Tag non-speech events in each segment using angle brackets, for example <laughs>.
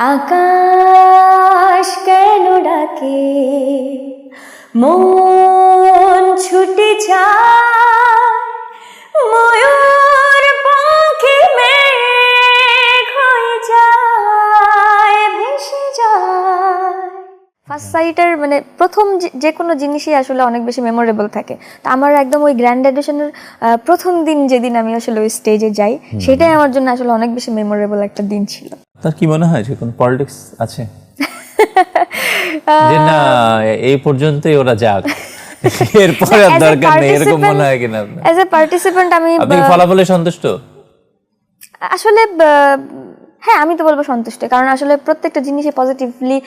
আকাশ কেন ডাকে? মন ছুটে যায়। সাইটের মানে প্রথম যে- কোনো জিনিসই আসলে অনেক বেশি মেমোরেবল থাকে। তো আমার একদম ওই গ্র্যান্ড এডিশনের প্রথম দিন যেদিন আমি আসলে ওই স্টেজে যাই সেটাই আমার জন্য আসলে অনেক বেশি মেমোরেবল একটা দিন ছিল। তার কি মনে হয় যে কোনো পলিটিক্স আছে? <laughs> যে না এই পর্যন্তই ওরা যাক। <laughs> এরপরে আর দরকার নেই এরকম মনে হয় কিনা অ্যাজ এ পার্টিসিপেন্ট আমি আপনি ফলাফলে সন্তুষ্ট? আসলে হ্যাঁ আমি তো বলব সন্তুষ্ট। কারণ আসলে প্রত্যেকটা জিনিসই পজিটিভলি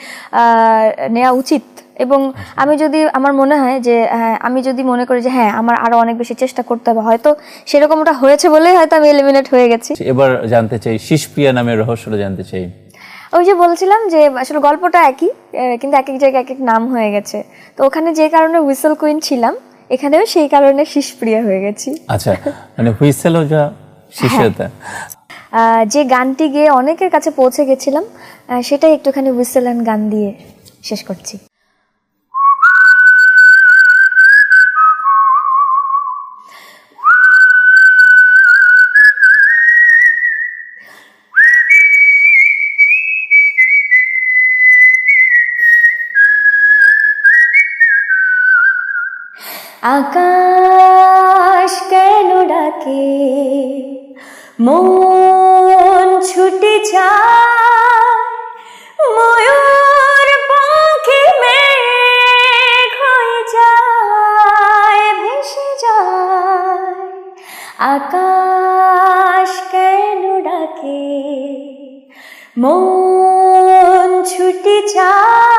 নেওয়া উচিত। এবং আমি যদি আমার মনে হয় যে হ্যাঁ, আমি যদি মনে করি যে হ্যাঁ আমার আরও অনেক বেশি চেষ্টা করতে হবে হয়তো সেরকম ওটা হয়েছে বলেই হয়তো আমি এলিমিনেট হয়ে গেছি। এবার জানতে চাই শিশপ্রিয়া নামের রহস্যটা জানতে চাই। ওই যে বলছিলাম যে আসলে গল্পটা একই কিন্তু এক এক জায়গায় এক এক নাম হয়ে গেছে। তো ওখানে যে কারণে হুইসেল কুইন ছিলাম এখানেও সেই কারণে শিশপ্রিয়া হয়ে গেছি। আচ্ছা মানে হুইসেলও যা শিষ্যতা। আহ, যে গানটি গেয়ে অনেকের কাছে পৌঁছে গেছিলাম সেটাই একটুখানি হুইসেল গান দিয়ে শেষ করছি। আকাশ কেন ডাকে? মন ছুটে যায় ময়ূর পাখি মেঘ হয়ে যায়, ভেসে যায়। আকাশ কেন ডাকে? মন ছুটে যায়।